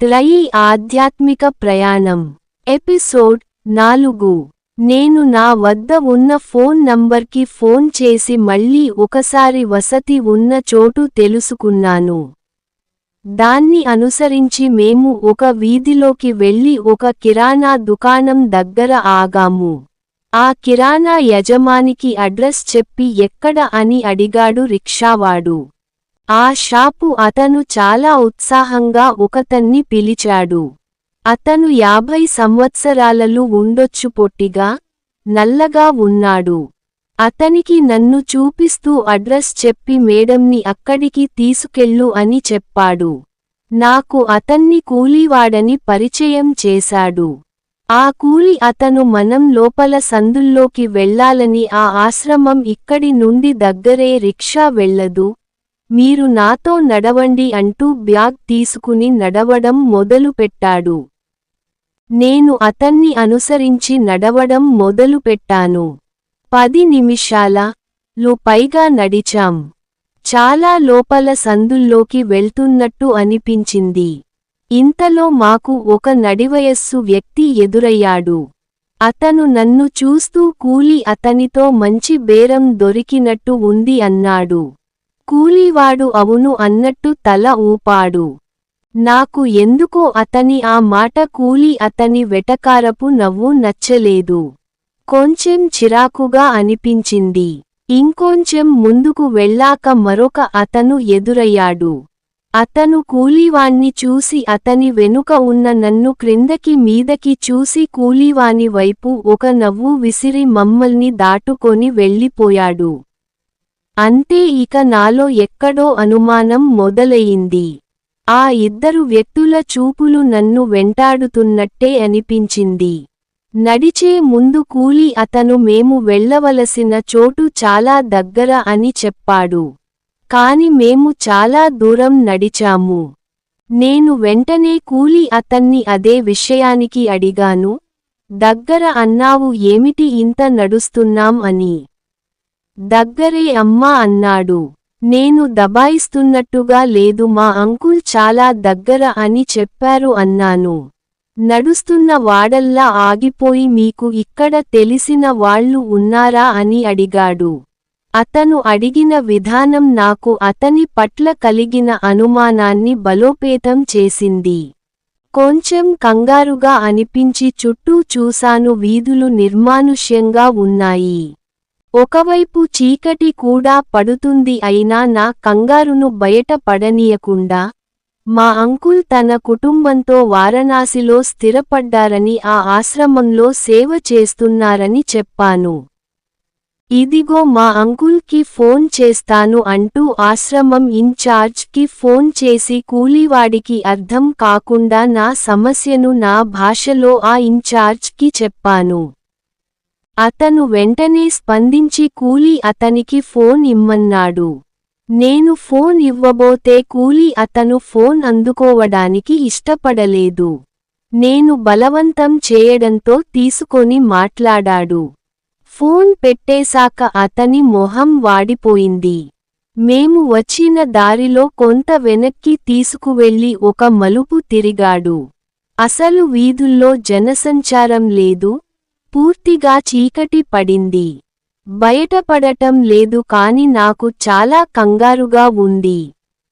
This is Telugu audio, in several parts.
త్రయీ ఆధ్యాత్మిక ప్రయాణం. ఎపిసోడ్ నాలుగు. నేను నా వద్ద ఉన్న ఫోన్ నంబర్కి ఫోన్ చేసి మళ్ళీ ఒకసారి వసతి ఉన్న చోటు తెలుసుకున్నాను. దాన్ని అనుసరించి మేము ఒక వీధిలోకి వెళ్ళి ఒక కిరాణా దుకాణం దగ్గర ఆగాము. ఆ కిరాణా యజమానికి అడ్రస్ చెప్పి ఎక్కడ అని అడిగాడు రిక్షావాడు. ఆ షాపు అతను చాలా ఉత్సాహంగా ఒకతన్ని పిలిచాడు. అతను యాభై సంవత్సరాలలో ఉండొచ్చు పొట్టిగా నల్లగా ఉన్నాడు. అతనికి నన్ను చూపిస్తూ అడ్రస్ చెప్పి మేడంని అక్కడికి తీసుకెళ్ళు అని చెప్పాడు. నాకు అతన్ని కూలీవాడని పరిచయం చేశాడు. ఆ కూలి అతను మనం లోపల సందుల్లోకి వెళ్ళాలని ఆ ఆశ్రమం ఇక్కడి నుండి దగ్గరే రిక్షా వెళ్ళదు మీరు నాతో నడవండి అంటూ బ్యాగ్ తీసుకుని నడవడం మొదలుపెట్టాడు నేను అతన్ని అనుసరించి నడవడం మొదలుపెట్టాను పది నిమిషాల లో పైగా నడిచాం. చాలా లోపల సందుల్లోకి వెళ్తున్నట్టు అనిపించింది. ఇంతలో మాకు ఒక నడివయస్సు వ్యక్తి ఎదురయ్యాడు. అతను నన్ను చూస్తూ కూలి అతనితో మంచి బేరం దొరికినట్టు ఉంది అన్నాడు. కూలీవాడు అవును అన్నట్టు తల ఊపాడు. నాకు ఎందుకో అతని ఆ మాట కూలి అతని వెటకారపు నవ్వు నచ్చలేదు. కొంచెం చిరాకుగా అనిపించింది. ఇంకొంచెం ముందుకు వెళ్ళాక మరొక అతను ఎదురయ్యాడు. అతను కూలీవాణ్ణి చూసి అతని వెనుక ఉన్న నన్ను క్రిందకి మీదకి చూసి కూలీవాని వైపు ఒక నవ్వు విసిరి మమ్మల్ని దాటుకొని వెళ్ళిపోయాడు. అంతే ఇక నాలో ఎక్కడో అనుమానం మొదలయింది ఆ ఇద్దరు వ్యక్తుల చూపులు నన్ను వెంటాడుతున్నట్టే అనిపించింది. నడిచే ముందు కూలి అతను మేము వెళ్ళవలసిన చోటు చాలా దగ్గర అని చెప్పాడు. కాని మేము చాలా దూరం నడిచాము. నేను వెంటనే కూలి అతన్ని అదే విషయానికి అడిగాను. దగ్గర అన్నావు ఏమిటి ఇంత నడుస్తున్నాం అని. దగ్గరే అమ్మా అన్నాడు. నేను దబాయిస్తున్నట్టుగా లేదు మా అంకుల్ చాలా దగ్గర అని చెప్పారు అన్నాను. నడుస్తున్న వాడల్లా ఆగిపోయి మీకు ఇక్కడ తెలిసిన వాళ్ళు ఉన్నారా అని అడిగాడు. అతను అడిగిన విధానం నాకు అతని పట్ల కలిగిన అనుమానాన్ని బలోపేతం చేసింది. కొంచెం కంగారుగా అనిపించి చుట్టూ చూశాను వీధులు నిర్మానుష్యంగా ఉన్నాయి. ఒకవైపు చీకటి కూడా పడుతుంది అయినా నా కంగారును బయట పడనీయకుండా మా అంకుల్ తన కుటుంబంతో వారణాసిలో స్థిరపడ్డారని ఆ ఆశ్రమంలో సేవ చేస్తున్నారని చెప్పాను. ఇదిగో మా అంకుల్కి ఫోన్ చేస్తాను అంటూ ఆశ్రమం ఇన్ఛార్జ్కి ఫోన్ చేసి కూలీవాడికి అర్థం కాకుండా నా సమస్యను నా భాషలో ఆ ఇన్ఛార్జ్కి చెప్పాను. అతను వెంటనే స్పందించి కూలీ అతనికి ఫోన్ ఇమ్మన్నాడు. నేను ఫోన్ ఇవ్వబోతే కూలీ అతను ఫోన్ అందుకోవడానికి ఇష్టపడలేదు. నేను బలవంతం చేయడంతో తీసుకొని మాట్లాడాడు. ఫోన్ పెట్టేశాక అతని మొహం వాడిపోయింది. మేము వచ్చిన దారిలో కొంత వెనక్కి తీసుకువెళ్ళి ఒక మలుపు తిరిగాడు. అసలు వీధుల్లో జనసంచారం లేదు పూర్తిగా చీకటి పడింది. బయటపడటం లేదు కాని నాకు చాలా కంగారుగా ఉంది.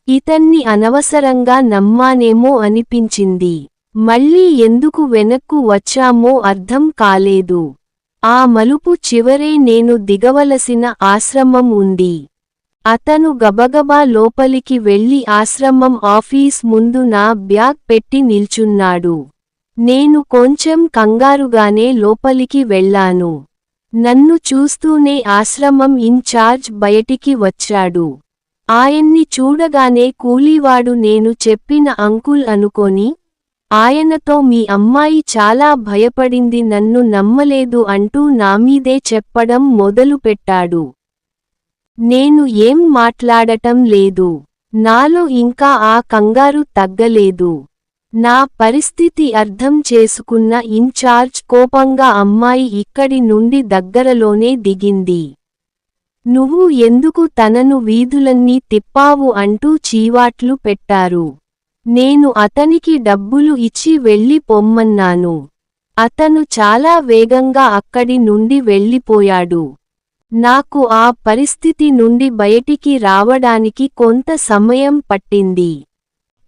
ఇతన్ని అనవసరంగా నమ్మానేమో అనిపించింది. మళ్ళీ ఎందుకు వెనక్కు వచ్చామో అర్థం కాలేదు. ఆ మలుపు చివరే నేను దిగవలసిన ఆశ్రమం ఉంది. అతను గబగబా లోపలికి వెళ్ళి ఆశ్రమం ఆఫీస్ ముందు నా బ్యాగ్ పెట్టి నిల్చున్నాడు. నేను కొంచెం కంగారుగానే లోపలికి వెళ్ళాను. నన్ను చూస్తూనే ఆశ్రమం ఇన్ఛార్జ్ బయటికి వచ్చాడు. ఆయన్ని చూడగానే కూలీవాడు నేను చెప్పిన అంకుల్ అనుకొని ఆయనతో మీ అమ్మాయి చాలా భయపడింది నన్ను నమ్మలేదు అంటూ నామీదే చెప్పడం మొదలుపెట్టాడు నేను ఏం మాట్లాడటం లేదు. నాలో ఇంకా ఆ కంగారు తగ్గలేదు. నా పరిస్థితి అర్థం చేసుకున్న ఇన్ఛార్జ్ కోపంగా అమ్మాయి ఇక్కడి నుండి దగ్గరలోనే దిగింది. నువ్వు ఎందుకు తనను వీధులన్నీ తిప్పావు? అంటూ చీవాట్లు పెట్టారు. నేను అతనికి డబ్బులు ఇచ్చి వెళ్ళి పొమ్మన్నాను. అతను చాలా వేగంగా అక్కడి నుండి వెళ్ళిపోయాడు. నాకు ఆ పరిస్థితి నుండి బయటికి రావడానికి కొంత సమయం పట్టింది.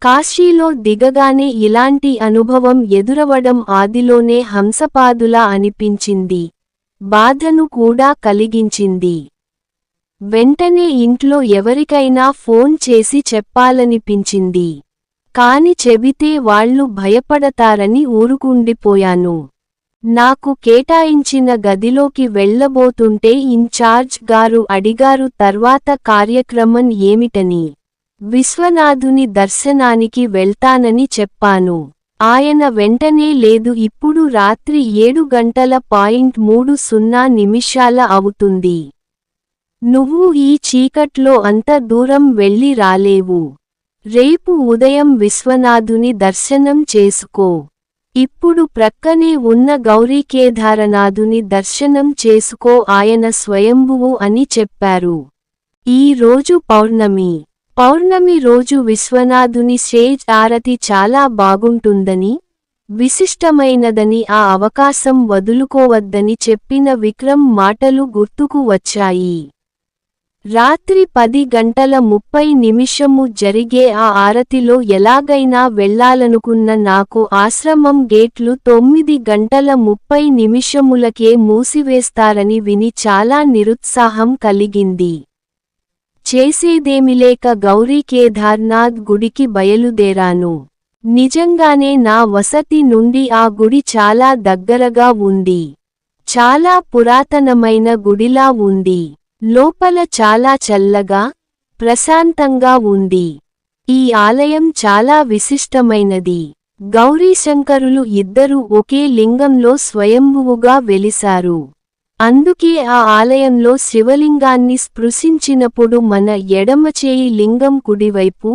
కాశీలో దిగగానే ఇలాంటి అనుభవం ఎదురవడం ఆదిలోనే హంసపాదులా అనిపించింది. బాధను కూడా కలిగించింది. వెంటనే ఇంట్లో ఎవరికైనా ఫోన్ చేసి చెప్పాలనిపించింది. కాని చెబితే వాళ్ళు భయపడతారని ఊరుకుండిపోయాను. నాకు కేటాయించిన గదిలోకి వెళ్ళబోతుంటే ఇన్ఛార్జ్ గారు అడిగారు తర్వాత కార్యక్రమం ఏమిటని? విశ్వనాథుని దర్శనానికి వెళ్తానని చెప్పాను. ఆయన వెంటనే లేదు ఇప్పుడు రాత్రి ఏడు గంటల పాయింట్ మూడు సున్నా నిమిషాల అవుతుంది. నువ్వు ఈ చీకట్లో అంత దూరం వెళ్ళి రాలేవు. రేపు ఉదయం విశ్వనాథుని దర్శనం చేసుకో. ఇప్పుడు ప్రక్కనే ఉన్న గౌరీకేదారనాథుని దర్శనం చేసుకో ఆయన స్వయంభువు అని చెప్పారు. ఈ రోజు పౌర్ణమి. పౌర్ణమి రోజు విశ్వనాథుని స్టేజ్ ఆరతి చాలా బాగుంటుందని విశిష్టమైనదని ఆ అవకాశం వదులుకోవద్దని చెప్పిన విక్రమ్ మాటలు గుర్తుకు వచ్చాయి. రాత్రి పది గంటల ముప్పై నిమిషము జరిగే ఆ ఆరతిలో ఎలాగైనా వెళ్ళాలనుకున్న నాకు ఆశ్రమం గేట్లు తొమ్మిది గంటల ముప్పై నిమిషములకే మూసివేస్తారని విని చాలా నిరుత్సాహం కలిగింది. చేసేదేమిలేక గౌరీ కేదార్నాథ్ గుడికి బయలుదేరాను. నిజంగానే నా వసతి నుండి ఆ గుడి చాలా దగ్గరగా ఉంది. చాలా పురాతనమైన గుడిలా ఉంది. లోపల చాలా చల్లగా ప్రశాంతంగా ఉంది. ఈ ఆలయం చాలా విశిష్టమైనది. గౌరీశంకరులు ఇద్దరూ ఒకే లింగంలో స్వయంభువుగా వెలిశారు. అందుకే ఆ ఆలయంలో శివలింగాన్ని స్పృశించినప్పుడు మన ఎడమచేయి లింగం కుడివైపు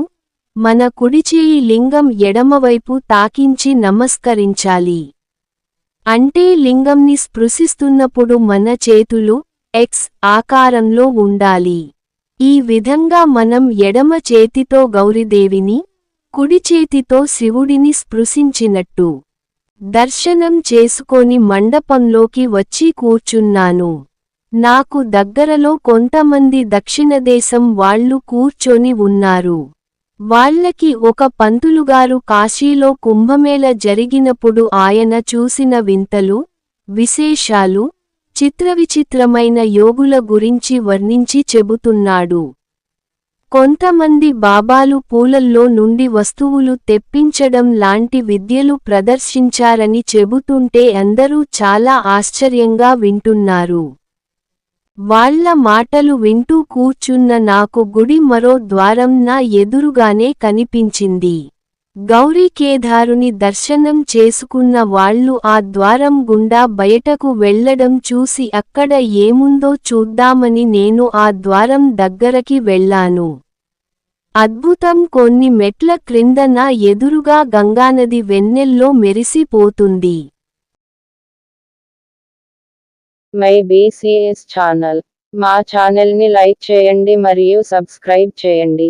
మన కుడిచేయి లింగం ఎడమవైపు తాకించి నమస్కరించాలి. అంటే లింగంని స్పృశిస్తున్నప్పుడు మన చేతులు ఎక్స్ ఆకారంలో ఉండాలి. ఈ విధంగా మనం ఎడమ చేతితో గౌరిదేవిని కుడి చేతితో శివుడిని స్పృశించినట్టు. దర్శనం చేసుకొని మండపంలోకి వచ్చి కూర్చున్నాను. నాకు దగ్గరలో కొంతమంది దక్షిణదేశం వాళ్ళు కూర్చొని ఉన్నారు. వాళ్ళకి ఒక పంతులుగారు కాశీలో కుంభమేళ జరిగినప్పుడు ఆయన చూసిన వింతలు విశేషాలు చిత్రవిచిత్రమైన యోగుల గురించి వర్ణించి చెబుతున్నాడు. కొంతమంది బాబాలు పూలల్లో నుండి వస్తువులు తెప్పించడం లాంటి విద్యలు ప్రదర్శించారని చెబుతుంటే అందరూ చాలా ఆశ్చర్యంగా వింటున్నారు. వాళ్ళ మాటలు వింటూ కూర్చున్న నాకు గుడి మరో ద్వారం నా ఎదురుగానే కనిపించింది. గౌరీకేదారుని దర్శనం చేసుకున్న వాళ్ళు ఆ ద్వారం గుండా బయటకు వెళ్ళడం చూసి అక్కడ ఏముందో చూద్దామని నేను ఆ ద్వారం దగ్గరకి వెళ్ళాను అద్భుతం కొన్ని మెట్ల క్రింద నా ఎదురుగా గంగానది వెన్నెల్లో మెరిసిపోతుంది. My BCS channel. మా ఛానల్ని లైక్ చేయండి మరియు సబ్స్క్రైబ్ చేయండి.